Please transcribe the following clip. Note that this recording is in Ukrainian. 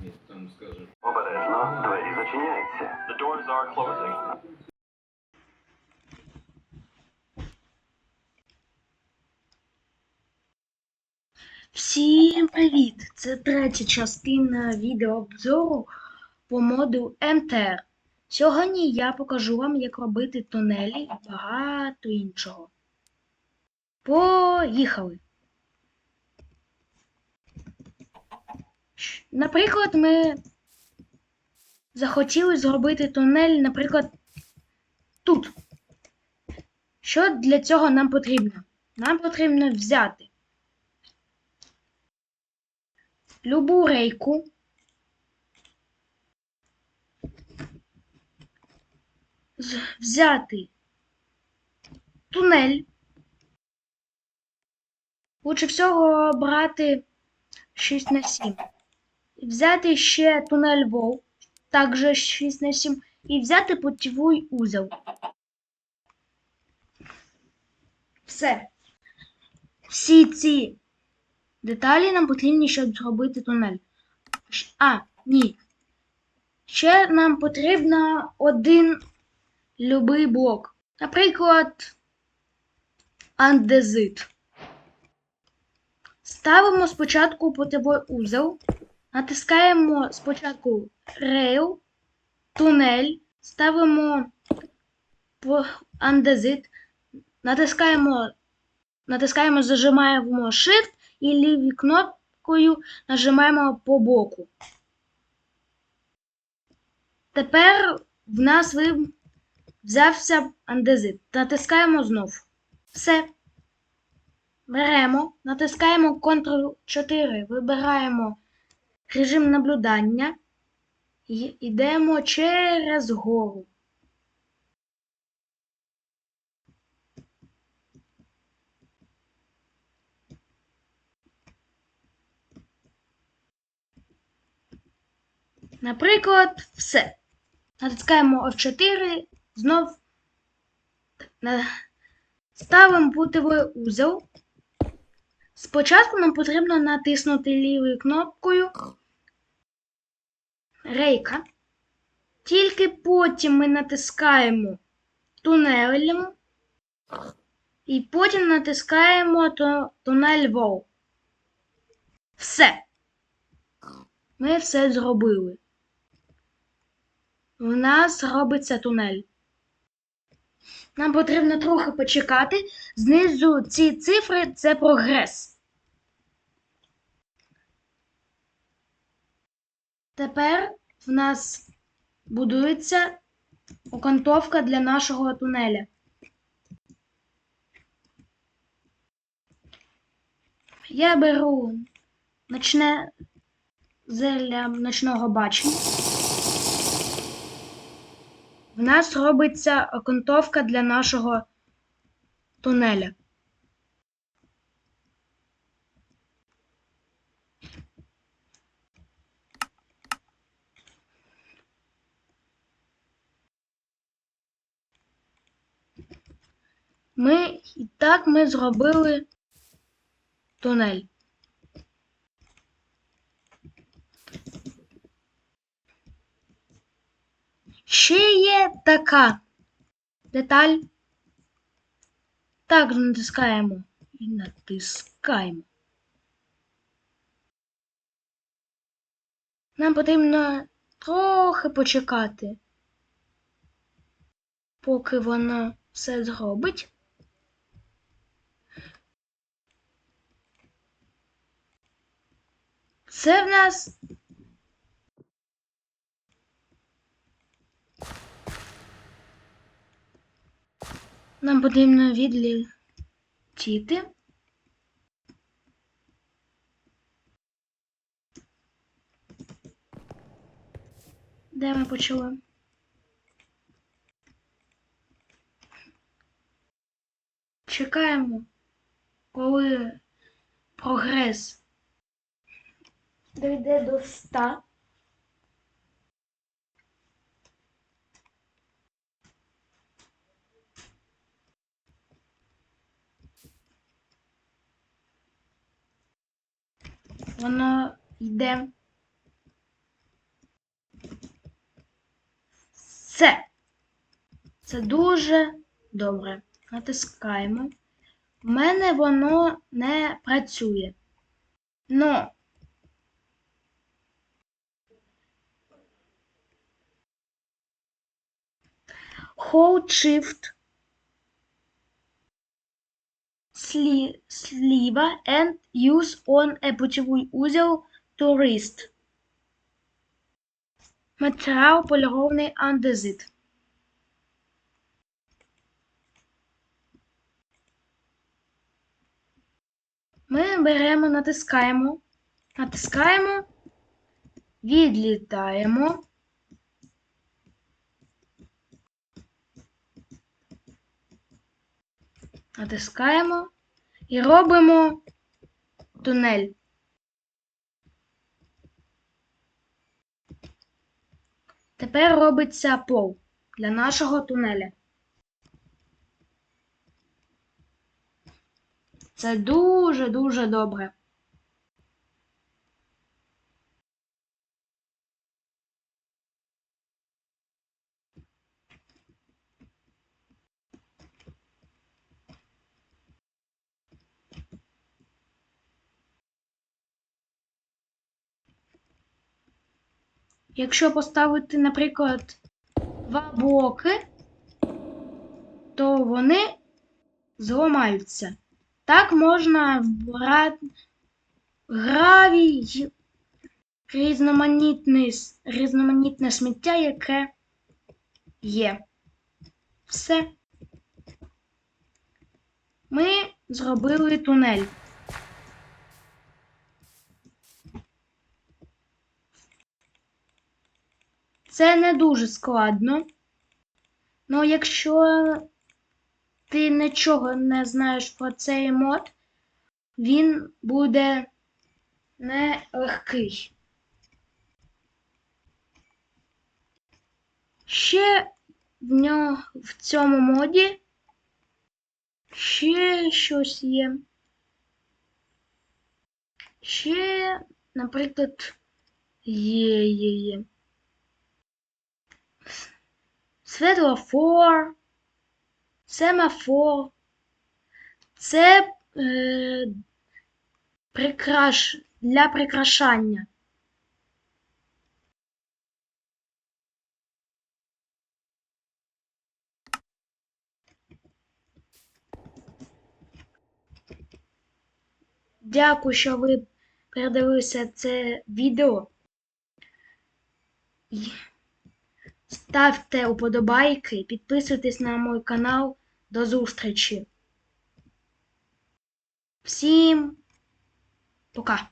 Там скаже. Обережно, двері зачиняються. The doors are closing. Всім привіт! Це третя частина відеообзору по моду MTR. Сьогодні я покажу вам, як робити тунелі і багато іншого. Поїхали! Наприклад, ми захотіли зробити тунель, наприклад, тут. Що для цього нам потрібно? Нам потрібно взяти любу рейку. Взяти тунель. Лучше всього брати 6 на 7. Взяти ще тунель вол, також 6 на 7. І взяти путівий узел. Все. Всі ці Деталі нам потрібні, щоб зробити тунель. А, ні. Ще нам потрібно один любий блок. Наприклад, андезит. Ставимо спочатку путевий узел, натискаємо спочатку рейл, тунель, ставимо андезит, натискаємо, натискаємо, зажимаємо Shift і лівою кнопкою нажимаємо по боку. Тепер в нас взявся андезит. Натискаємо знов. Все. Беремо, натискаємо Ctrl-4, вибираємо режим наблюдання і йдемо через гору. Наприклад, все. Натискаємо F4, знов ставимо путевий узел. Спочатку нам потрібно натиснути лівою кнопкою рейка. Тільки потім ми натискаємо тунелем і потім натискаємо тунель вол. Все. Ми все зробили. У нас робиться тунель. Нам потрібно трохи почекати. Знизу ці цифри це прогрес. Тепер в нас будується окантовка для нашого тунеля. Я беру ночне зелля ночного бачення. В нас робиться окантовка для нашого тунеля. Ми і так ми зробили тунель. Ще є така деталь. Так, натискаємо і натискаємо. Нам потрібно трохи почекати, поки вона все зробить. Це в нас Нам потрібно відлетіти. Де ми почали? Чекаємо, коли прогрес дойде до 100. Воно йде. Все. Це дуже добре. Натискаємо. У мене воно не працює. Но Hold Shift сліва and use on a путівий узел турист. Матеріал полірований андезит. Ми беремо, натискаємо, натискаємо, відлітаємо. Натискаємо і робимо тунель. Тепер робиться пол для нашого тунеля. Це дуже-дуже добре. Якщо поставити, наприклад, два блоки, то вони зламаються. Так можна вбирати гравій, різноманітне, різноманітне сміття, яке є. Все. Ми зробили тунель. Це не дуже складно. Ну, якщо ти нічого не знаєш про цей мод, він буде нелегкий. Ще в нього в цьому моді ще щось є. Ще, наприклад, є, є, є. Світлофор, семафор. Це е, прикраш... для прикрашання. Дякую, що ви передивилися це відео. Ставте уподобайки, підписуйтесь на мій канал. До зустрічі. Всім пока.